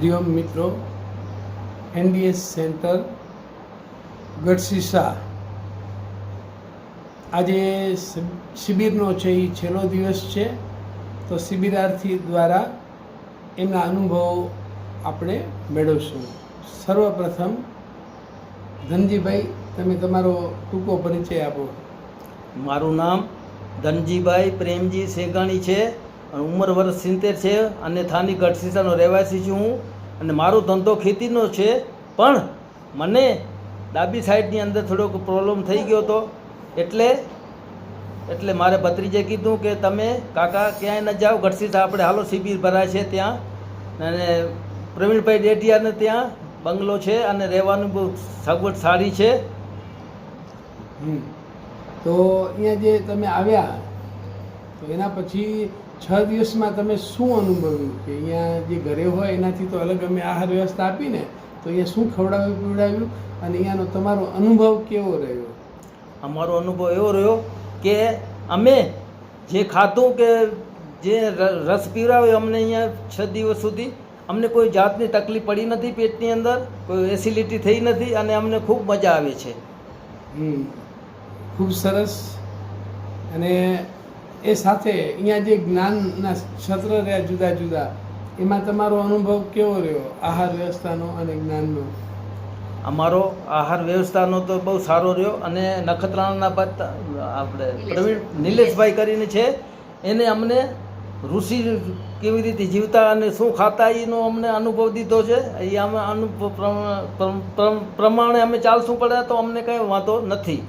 હરિઓમ મિત્રો એનડીએસ સેન્ટર ગઢસીસા આજે શિબિરનો છે એ છેલ્લો દિવસ છે. તો શિબિરાર્થી દ્વારા એમના અનુભવો આપણે મેળવશું. સર્વપ્રથમ, ધનજીભાઈ, તમે તમારો ટૂંકો પરિચય આપો. મારું નામ ધનજીભાઈ પ્રેમજી સેગાણી છે. ઉંમર વર્ષ સિત્તેર છે અને થાની ગઢસીસાનો રહેવાસી છું હું. અને મારો ધંધો ખેતીનો છે. પણ મને ડાબી સાઈડની અંદર થોડોક પ્રોબ્લેમ થઈ ગયો હતો. એટલે એટલે મારે ભત્રીજે કીધું કે તમે, કાકા, ક્યાંય ન જાઓ. ગઢસીસા આપણે હાલો શિબિર ભરાય છે ત્યાં. અને પ્રવીણભાઈ ડેઢિયાને ત્યાં બંગલો છે અને રહેવાનું બહુ સગવડ સારી છે. તો અહીંયા જે તમે આવ્યા, તો એના પછી છ દિવસમાં તમે શું અનુભવ્યું? કે અહીંયા જે ઘરે હોય એનાથી તો અલગ અમે આહાર વ્યવસ્થા આપીને તો અહીંયા શું ખવડાવ્યું પીવડાવ્યું? અને અહીંયાનો તમારો અનુભવ કેવો રહ્યો? અમારો અનુભવ એવો રહ્યો કે અમે જે ખાધું કે જે રસ પીવડાવ્યો અમને અહીંયા છ દિવસ સુધી અમને કોઈ જાતની તકલીફ પડી નથી પેટની અંદર કોઈ એસિડિટી થઈ નથી અને અમને ખૂબ મજા આવે છે. ખૂબ સરસ. અને એ સાથે અહીંયા જે જ્ઞાનના સત્ર રહ્યા જુદા જુદા એમાં તમારો અનુભવ કેવો રહ્યો? આહાર વ્યવસ્થાનો અને જ્ઞાનનો? અમારો આહાર વ્યવસ્થાનો તો બહુ સારો રહ્યો અને નખત્રાણાના બાદ આપણે પ્રવીણ નિલેશભાઈ કરીને છે. એને અમને ઋષિ કેવી રીતે જીવતા અને શું ખાતા એનો અમને અનુભવ દીધો છે. એ અમે અનુભવ પ્રમાણે પ્રમાણે અમે ચાલશું પડે તો અમને કંઈ વાંધો નથી.